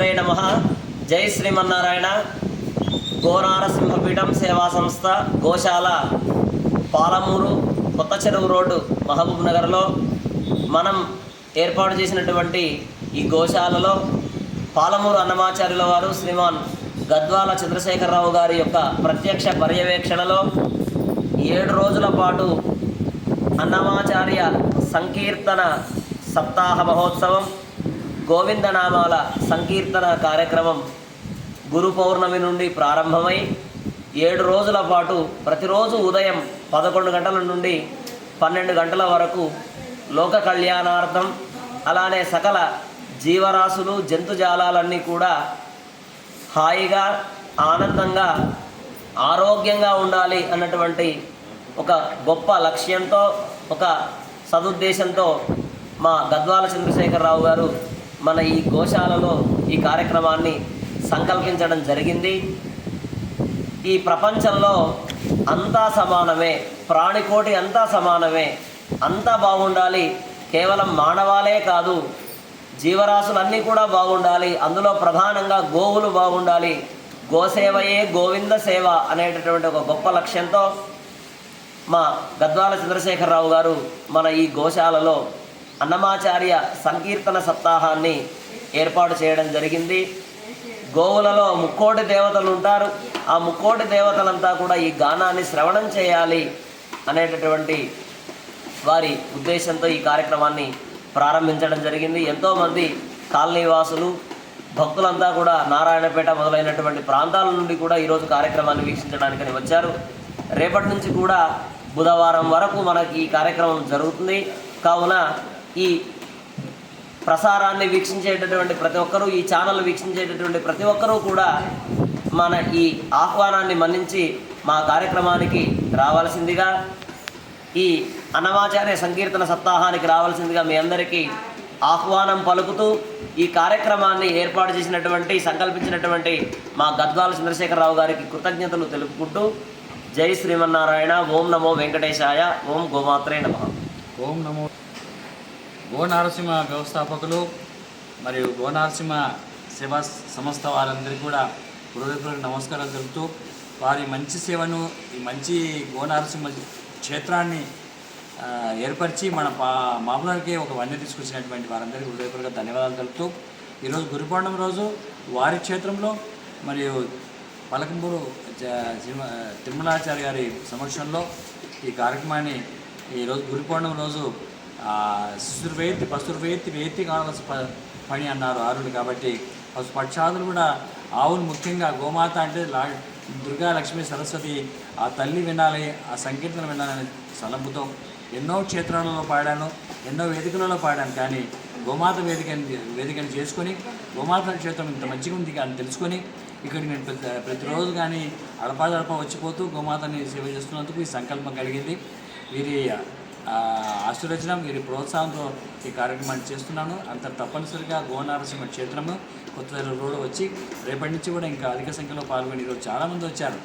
గోమాత్రే నమ. జై శ్రీమన్నారాయణ. గోనారసింహపీఠం సేవా సంస్థ గోశాల పాలమూరు కొత్త చెరువు రోడ్డు మహబూబ్ నగర్లో మనం ఏర్పాటు చేసినటువంటి ఈ గోశాలలో పాలమూరు అన్నమాచార్యుల వారు శ్రీమాన్ గద్వాల చంద్రశేఖరరావు గారి యొక్క ప్రత్యక్ష పర్యవేక్షణలో ఏడు రోజుల పాటు అన్నమాచార్య సంకీర్తన సప్తాహ మహోత్సవం గోవిందనామాల సంకీర్తన కార్యక్రమం గురు పౌర్ణమి నుండి ప్రారంభమై ఏడు రోజుల పాటు ప్రతిరోజు ఉదయం పదకొండు గంటల నుండి పన్నెండు గంటల వరకు లోక కళ్యాణార్థం అలానే సకల జీవరాశులు జంతుజాలాలన్నీ కూడా హాయిగా ఆనందంగా ఆరోగ్యంగా ఉండాలి అన్నటువంటి ఒక గొప్ప లక్ష్యంతో ఒక సదుద్దేశంతో మా గద్వాల చంద్రశేఖరరావు గారు మన ఈ గోశాలలో ఈ కార్యక్రమాన్ని సంకల్పించడం జరిగింది. ఈ ప్రపంచంలో అంతా సమానమే ప్రాణికోటి అంతా సమానమే అంతా బాగుండాలి. కేవలం మానవాలే కాదు జీవరాశులన్నీ కూడా బాగుండాలి. అందులో ప్రధానంగా గోవులు బాగుండాలి. గోసేవయే గోవింద సేవ అనేటటువంటి ఒక గొప్ప లక్ష్యంతో మా గద్వాల చంద్రశేఖరరావు గారు మన ఈ గోశాలలో అన్నమాచార్య సంకీర్తన సప్తాహాన్ని ఏర్పాటు చేయడం జరిగింది. గోవులలో ముక్కోటి దేవతలు ఉంటారు. ఆ ముక్కోటి దేవతలంతా కూడా ఈ గానాన్ని శ్రవణం చేయాలి అనేటటువంటి వారి ఉద్దేశంతో ఈ కార్యక్రమాన్ని ప్రారంభించడం జరిగింది. ఎంతోమంది కాలనీవాసులు భక్తులంతా కూడా నారాయణపేట మొదలైనటువంటి ప్రాంతాల నుండి కూడా ఈరోజు కార్యక్రమాన్ని వీక్షించడానికని వచ్చారు. రేపటి నుంచి కూడా బుధవారం వరకు మనకి ఈ కార్యక్రమం జరుగుతుంది. కావున ఈ ప్రసారాన్ని వీక్షించేటటువంటి ప్రతి ఒక్కరూ ఈ ఛానల్ వీక్షించేటటువంటి ప్రతి ఒక్కరూ కూడా మన ఈ ఆహ్వానాన్ని మన్నించి మా కార్యక్రమానికి రావాల్సిందిగా ఈ అన్నమాచార్య సంకీర్తన సప్తాహానికి రావాల్సిందిగా మీ అందరికీ ఆహ్వానం పలుకుతూ ఈ కార్యక్రమాన్ని ఏర్పాటు చేసినటువంటి సంకల్పించినటువంటి మా గద్వాల చంద్రశేఖరరావు గారికి కృతజ్ఞతలు తెలుపుకుంటూ జై శ్రీమన్నారాయణ ఓం నమో వెంకటేశాయ ఓం గోమాత్రే నమః. ఓం నమో గో నారసింహ వ్యవస్థాపకులు మరియు గో నారసింహ సేవా సంస్థ వారందరికీ కూడా హృదయపూర్వక నమస్కారాలు తెలుపుతూ వారి మంచి సేవను ఈ మంచి గో నారసింహ క్షేత్రాన్ని ఏర్పరిచి మన పా మామూలుకి ఒక వన్య తీసుకొచ్చినటువంటి వారందరికీ హృదయపూర్వక ధన్యవాదాలు తెలుపుతూ ఈరోజు గురుపౌర్ణమి రోజు వారి క్షేత్రంలో మరియు పలకంపూరు తిరుమలాచారి తిరుమలాచార్య గారి సమక్షంలో ఈ కార్యక్రమాన్ని ఈరోజు గురుపౌర్ణమి రోజు ఆ, పశుర్వేత్తి వేతి పసురు కావాల్సిన ప- పని అన్నారు ఆరుడు కాబట్టి పశు పక్షాదులు కూడా ఆవులు ముఖ్యంగా గోమాత అంటే లా దుర్గా లక్ష్మి సరస్వతి ఆ తల్లి వినాలి ఆ సంకీర్తన వినాలని సలంపుతో ఎన్నో క్షేత్రాలలో పాడాను ఎన్నో వేదికలలో పాడాను. కానీ గోమాత వేదికని వేదికని చేసుకొని గోమాత క్షేత్రం ఇంత మంచిగా ఉంది అని తెలుసుకొని ఇక్కడ నేను ప్రతి ప్రతిరోజు కానీ అడపాదడప వచ్చిపోతూ గోమాతని సేవ చేస్తున్నందుకు ఈ సంకల్పం కలిగింది. వీరి ఆశీర్వచనం వీరి ప్రోత్సాహంతో ఈ కార్యక్రమాన్ని చేస్తున్నాను. అంత తప్పనిసరిగా గోనారసింహ క్షేత్రము కొత్త రోడ్ వచ్చి రేపటి నుంచి కూడా ఇంకా అధిక సంఖ్యలో పాల్గొని ఈరోజు చాలామంది వచ్చారు.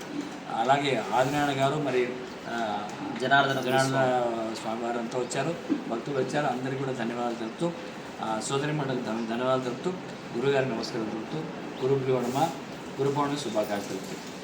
అలాగే ఆదినారాయణ గారు మరి జనార్దన జనార్దన స్వామి వారు అంతా వచ్చారు. భక్తులు వచ్చారు. అందరికీ కూడా ధన్యవాదాలు తెలుపుతూ సోదరి మండలి ధన్యవాదాలు తెలుపుతూ గురుగారి నమస్కారం తెలుపుతూ గురు పూర్ణిమ గురు పౌర్ణమి శుభాకాంక్షలు తెలుపుతూ.